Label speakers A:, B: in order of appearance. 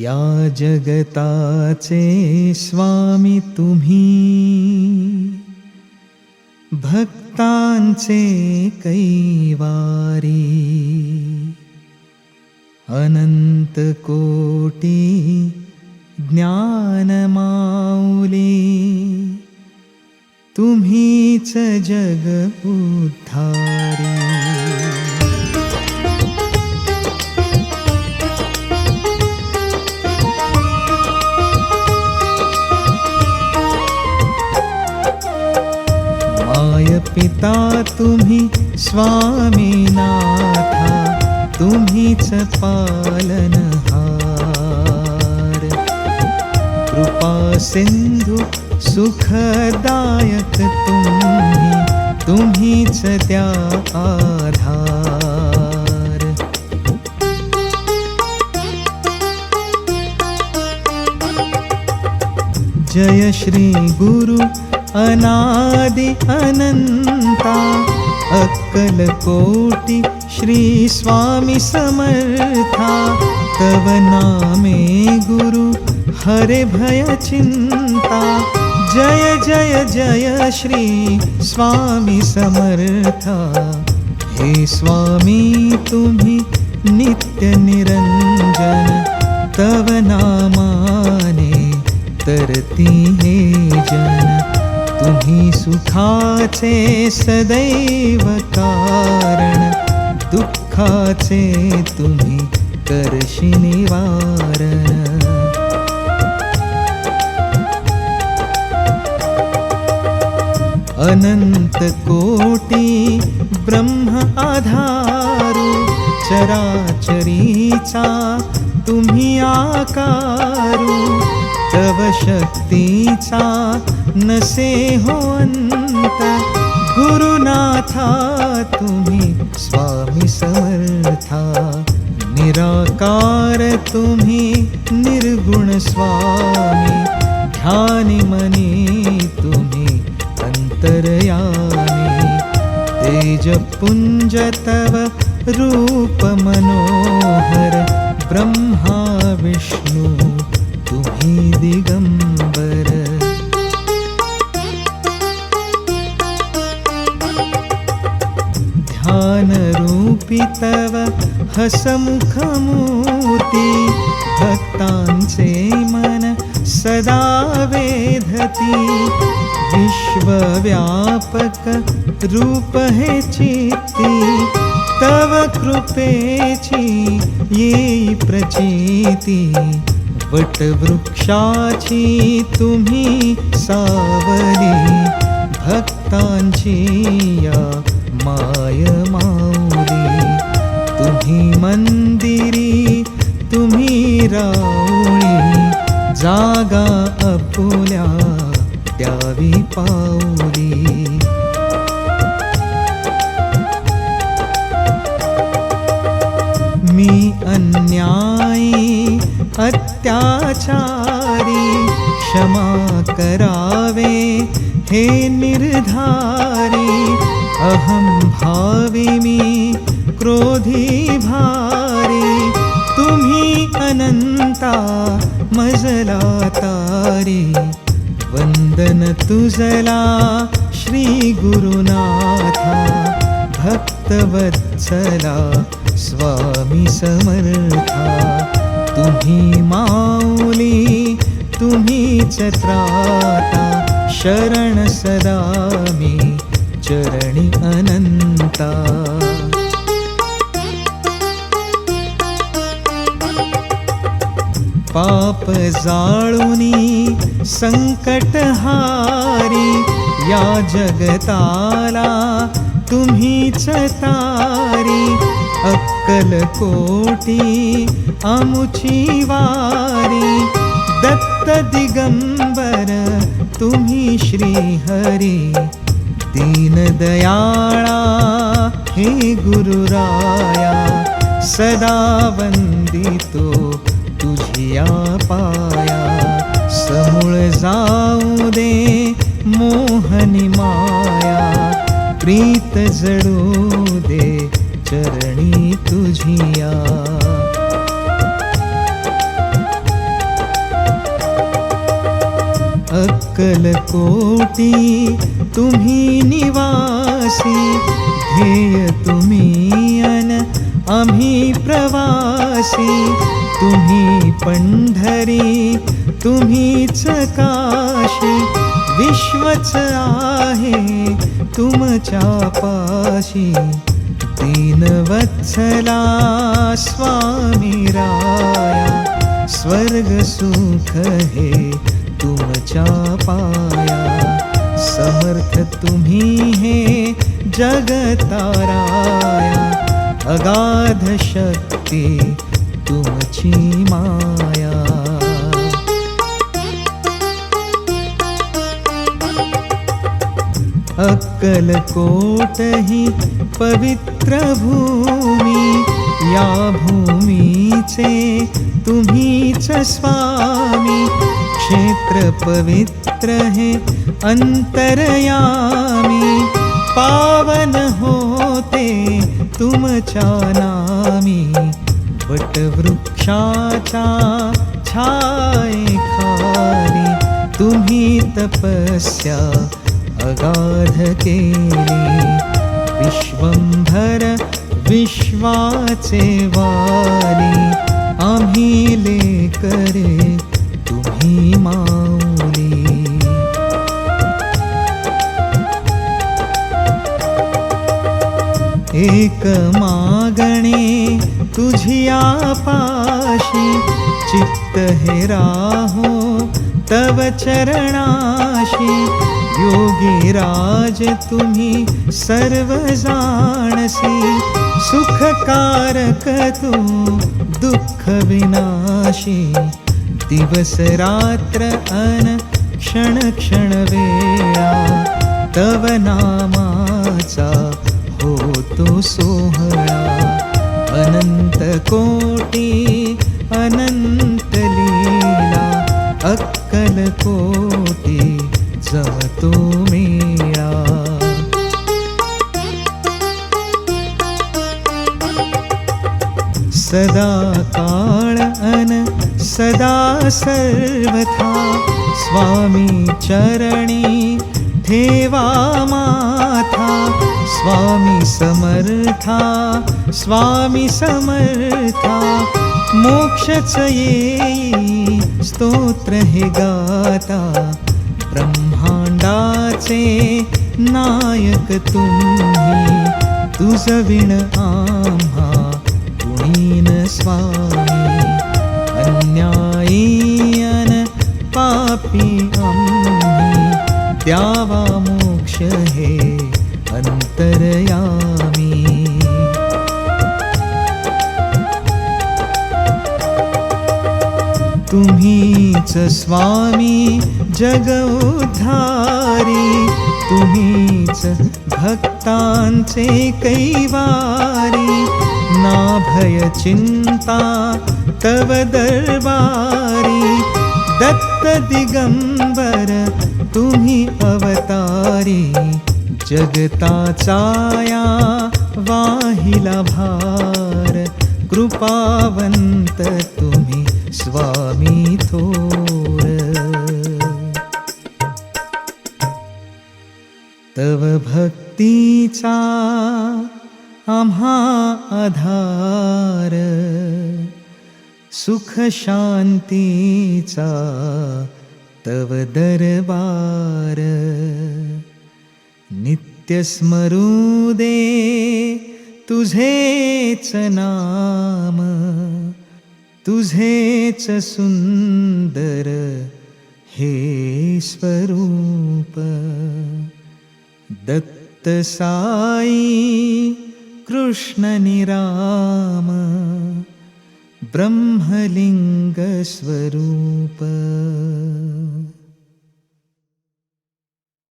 A: या जगताचे स्वामी तुम्ही. भक्तांचे कैवारी. अनंत कोटी ज्ञानमाऊली तुम्हीच जग उद्धारी पिता तुम्ही स्वामीनाथा तुम्हीच पालनहार कृपा सिंधू सुखदायक तुम्ही तुम्हीच त्या आधार. जय श्री गुरु अनादि अनंता अक्कल कोटि श्री स्वामी समर्था तव नामे गुरु हरे भय चिंता जय जय जय श्री स्वामी समर्था। हे स्वामी तुम्ही नित्य निरंजन तव नामाने तरती हे जन। तुम्ही सुखाचे सदैव कारण दुःखाचे तुम्ही करशी निवारण. अनंत कोटी ब्रह्म आधारू चराचरीचा तुम्ही आकारू तव शक्तीचा नसे हो अंत. गुरुनाथा तुम्ही स्वामी समर्था. निराकार तुम्ही निर्गुण स्वामी. ध्यानी मनी तुम्ही अंतरयामी. तेजपुंज तव रूप मनोहर. ब्रह्मा विष्णु दिगंबर। ध्यानरूपी तव हसमुखमूर्ती भक्तांचे मन सदा वेधती। विश्वव्यापक रूप हे चित्ती तव कृपेची येई प्रचिती। वटवृक्षाची तुम्ही सावली भक्तांची या माय माऊली. तुम्ही मंदिरी तुम्ही राऊळी जागा अपुल्या द्यावी पाऊली. मी अन्या अत्याचारी क्षमा करावे हे निर्धारी। अहं भावी मी क्रोधी भारी। तुम्ही अनंता मजला तारी। वंदन तुझला श्री गुरुनाथा। भक्तवत्सला स्वामी समर्था। तुम्ही माऊली तुम्ही चत्राता शरण सदा मी चरणी अनंता. पाप जाळुनी संकटहारी या जगताला तुम्हीच तारी अक्कल कोटी आमुची वारी दत्त दिगंबर तुम्ही श्रीहरी. दीनदयाळा हे गुरुराया सदा वंदितो तुझिया पाया समूळ जाऊ दे मोहनी माया प्रीत जळू दे चर तुझिया अक्कल कोटी तुम्ही निवासी ध्येय तुम्ही अन आम्ही प्रवासी. तुम्ही पंढरी तुम्हीच काशी विश्वच आहे तुमच्या पाशी. दीनवत्सला स्वामी राया स्वर्ग सुख हे तुमच्या पाया समर्थ तुम्ही हे जगताराया अगाध शक्ती तुमची माया। अक्कलकोटही पवित्र भूमी या भूमीचे तुम्हीच स्वामी. क्षेत्र पवित्र हे अंतरयामी. पावन होते तुमच्या नामी. वटवृक्षाच्या छाये खाली तुम्ही तपस्या अगाध केली. विश्वंभर विश्वाचे वाली आम्ही लेकरे तुम्ही माऊली. एक मागणे तुझिया पाशी चित्त हे राहो तव चरणाशी. योगी राज तुम्ही सर्व जाणसी सुखकारक तू दुःख विनाशी. दिवस रात्र अन क्षण क्षण वेळा तव नामाचा होतो सोहळा. अनंत कोटी अनंत सदा सर्वथा स्वामी चरणी ठेवा माथा स्वामी समर्था स्वामी समर्था मोक्षच येई स्तोत्र हे गाता ब्रह्मांडाचे नायक तुम्ही तुझ विण आम्हा कुणीन स्वामी. अन्यायी पापी आम्ही द्यावा मोक्ष हे अंतरयामी. तुम्हीच स्वामी जग उद्धारी तुम्हीच भक्तांचे कैवारी ना भय चिंता तव दरबारी दत्त दिगंबर तुम्ही अवतारी जगताचाया वाहिला भार कृपावंत तुम्ही स्वामी थोर. तव भक्तीचा आम्हा आधार सुख च तव दरबार। नित्यस्मरुदे तुझेच नाम तुझे च सुन्दर स्वरूप। दत्तसाई कृष्णनिराम। निराम ब्रह्मलिङ्गस्वरूप।